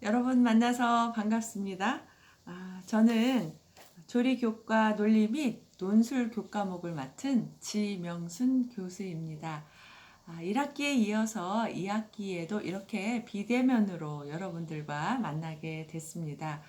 여러분 만나서 반갑습니다. 아, 저는 조리교과 논리 및 논술 교과목을 맡은 지명순 교수입니다. 아, 1학기에 이어서 2학기에도 이렇게 비대면으로 여러분들과 만나게 됐습니다.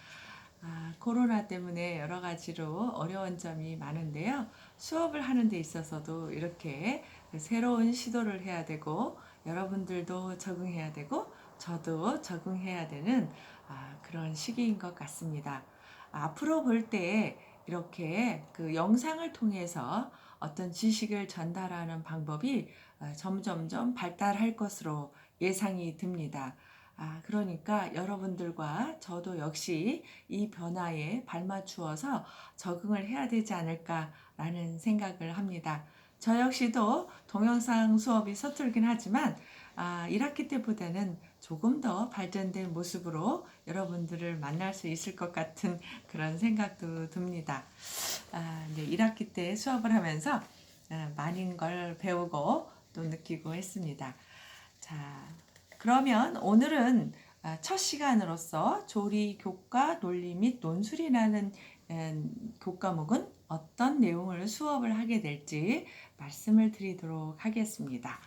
아, 코로나 때문에 여러 가지로 어려운 점이 많은데요. 수업을 하는 데 있어서도 이렇게 새로운 시도를 해야 되고, 여러분들도 적응해야 되고, 저도 적응해야 되는 아, 그런 시기인 것 같습니다. 앞으로 볼 때 이렇게 그 영상을 통해서 어떤 지식을 전달하는 방법이 어, 점점점 발달할 것으로 예상이 듭니다. 아, 그러니까 여러분들과 저도 역시 이 변화에 발맞추어서 적응을 해야 되지 않을까라는 생각을 합니다. 저 역시도 동영상 수업이 서툴긴 하지만 아, 1학기 때보다는 조금 더 발전된 모습으로 여러분들을 만날 수 있을 것 같은 그런 생각도 듭니다. 아, 네, 1학기 때 수업을 하면서 아, 많은 걸 배우고 또 느끼고 했습니다. 자, 그러면 오늘은 아, 첫 시간으로서 조리 교과 논리 및 논술이라는 음, 교과목은 어떤 내용을 수업을 하게 될지 말씀을 드리도록 하겠습니다.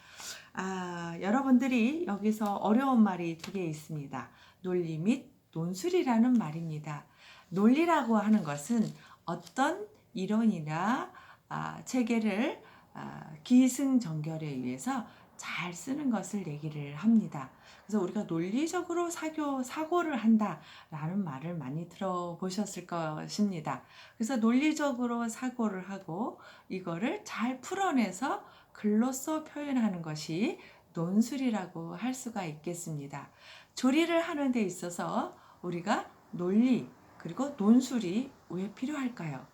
아, 여러분들이 여기서 어려운 말이 두 개 있습니다. 논리 및 논술이라는 말입니다. 논리라고 하는 것은 어떤 이론이나 아, 체계를 아, 기승전결에 의해서 잘 쓰는 것을 얘기를 합니다. 그래서 우리가 논리적으로 사교, 사고를 한다라는 말을 많이 들어보셨을 것입니다. 그래서 논리적으로 사고를 하고 이거를 잘 풀어내서 글로써 표현하는 것이 논술이라고 할 수가 있겠습니다. 조리를 하는 데 있어서 우리가 논리 그리고 논술이 왜 필요할까요?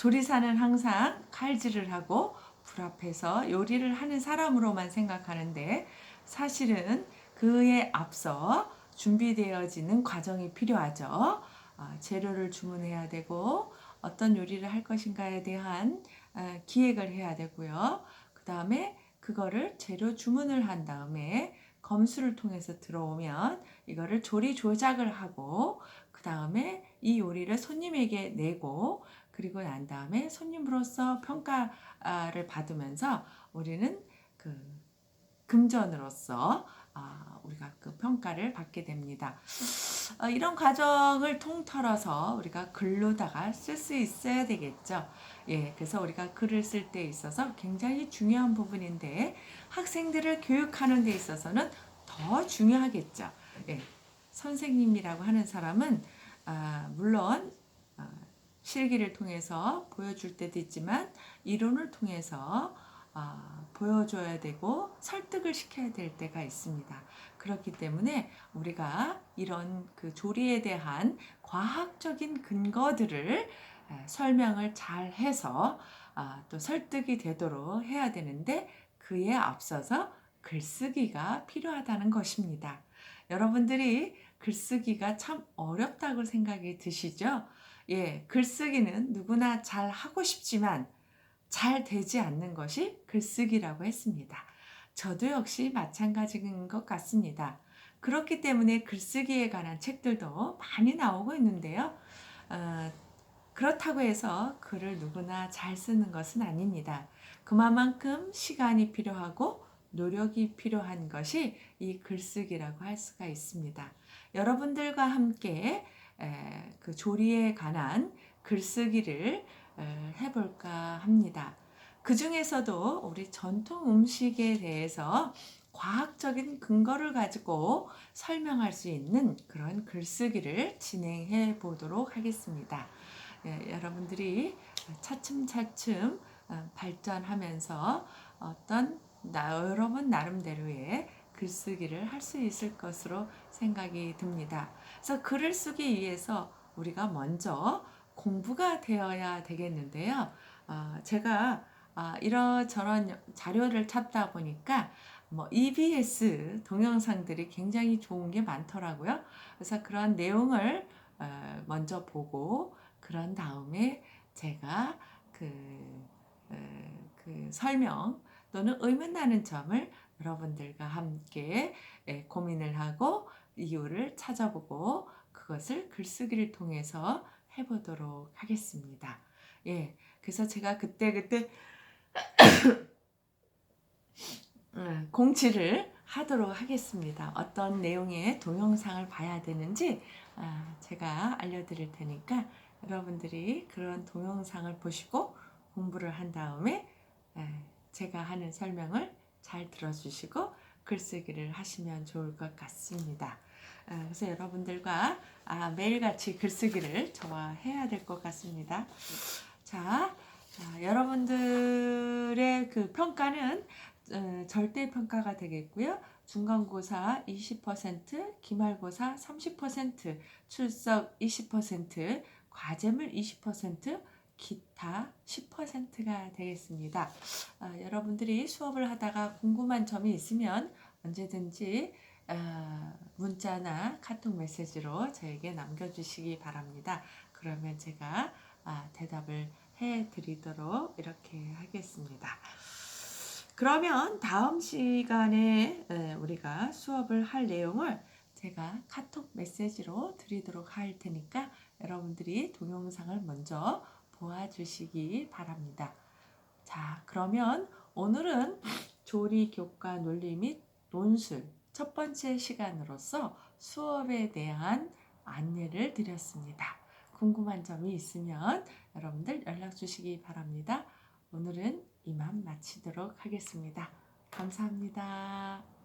조리사는 항상 칼질을 하고 불 앞에서 요리를 하는 사람으로만 생각하는데 사실은 그에 앞서 준비되어지는 과정이 필요하죠. 아, 재료를 주문해야 되고 어떤 요리를 할 것인가에 대한 아, 기획을 해야 되고요. 그 다음에 그거를 재료 주문을 한 다음에 검수를 통해서 들어오면 이거를 조리 조작을 하고 그 다음에 이 요리를 손님에게 내고 그리고 난 다음에 손님으로서 평가를 받으면서 우리는 그 금전으로서 아, 우리가 그 평가를 받게 됩니다. 어, 이런 과정을 통틀어서 우리가 글로다가 쓸 수 있어야 되겠죠. 예, 그래서 우리가 글을 쓸 때 있어서 굉장히 중요한 부분인데 학생들을 교육하는 데 있어서는 더 중요하겠죠. 예, 선생님이라고 하는 사람은 아, 물론 아, 실기를 통해서 보여줄 때도 있지만 이론을 통해서 아, 보여줘야 되고 설득을 시켜야 될 때가 있습니다. 그렇기 때문에 우리가 이런 그 조리에 대한 과학적인 근거들을 설명을 잘 해서 아, 또 설득이 되도록 해야 되는데 그에 앞서서 글쓰기가 필요하다는 것입니다. 여러분들이 글쓰기가 참 어렵다고 생각이 드시죠? 예, 글쓰기는 누구나 잘 하고 싶지만 잘 되지 않는 것이 글쓰기라고 했습니다. 저도 역시 마찬가지인 것 같습니다. 그렇기 때문에 글쓰기에 관한 책들도 많이 나오고 있는데요. 어, 그렇다고 해서 글을 누구나 잘 쓰는 것은 아닙니다. 그만큼 시간이 필요하고 노력이 필요한 것이 이 글쓰기라고 할 수가 있습니다. 여러분들과 함께 그 조리에 관한 글쓰기를 해볼까 합니다. 그 중에서도 우리 전통 음식에 대해서 과학적인 근거를 가지고 설명할 수 있는 그런 글쓰기를 진행해 보도록 하겠습니다. 예, 여러분들이 차츰차츰 어, 발전하면서 어떤 나, 여러분 나름대로의 글쓰기를 할 수 있을 것으로 생각이 듭니다. 그래서 글을 쓰기 위해서 우리가 먼저 공부가 되어야 되겠는데요. 어, 제가 어, 이런저런 자료를 찾다 보니까 뭐 EBS 동영상들이 굉장히 좋은 게 많더라고요. 그래서 그런 내용을 어, 먼저 보고 그런 다음에 제가 그, 어, 그 설명 또는 의문나는 점을 여러분들과 함께 예, 고민을 하고 이유를 찾아보고 그것을 글쓰기를 통해서 해보도록 하겠습니다. 예, 그래서 제가 그때 그때 음, 공지를 하도록 하겠습니다. 어떤 내용의 동영상을 봐야 되는지 아, 제가 알려드릴 테니까 여러분들이 그런 동영상을 보시고 공부를 한 다음에 에, 제가 하는 설명을 잘 들어주시고 글쓰기를 하시면 좋을 것 같습니다. 아, 그래서 여러분들과 아, 매일같이 글쓰기를 저와 해야 될 것 같습니다. 자, 자, 여러분들의 그 평가는 어, 절대 평가가 되겠고요. 중간고사 20%, 기말고사 30%, 출석 20%, 과제물 20%, 기타 10%가 되겠습니다. 아, 여러분들이 수업을 하다가 궁금한 점이 있으면 언제든지 아, 문자나 카톡 메시지로 저에게 남겨주시기 바랍니다. 그러면 제가 아, 대답을 해드리도록 이렇게 하겠습니다. 그러면 다음 시간에 에, 우리가 수업을 할 내용을 제가 카톡 메시지로 드리도록 할 테니까 여러분들이 동영상을 먼저 보아주시기 바랍니다. 자, 그러면 오늘은 조리 교과 논리 및 논술 첫 번째 시간으로서 수업에 대한 안내를 드렸습니다. 궁금한 점이 있으면 여러분들 연락 주시기 바랍니다. 오늘은 이만 마치도록 하겠습니다. 감사합니다.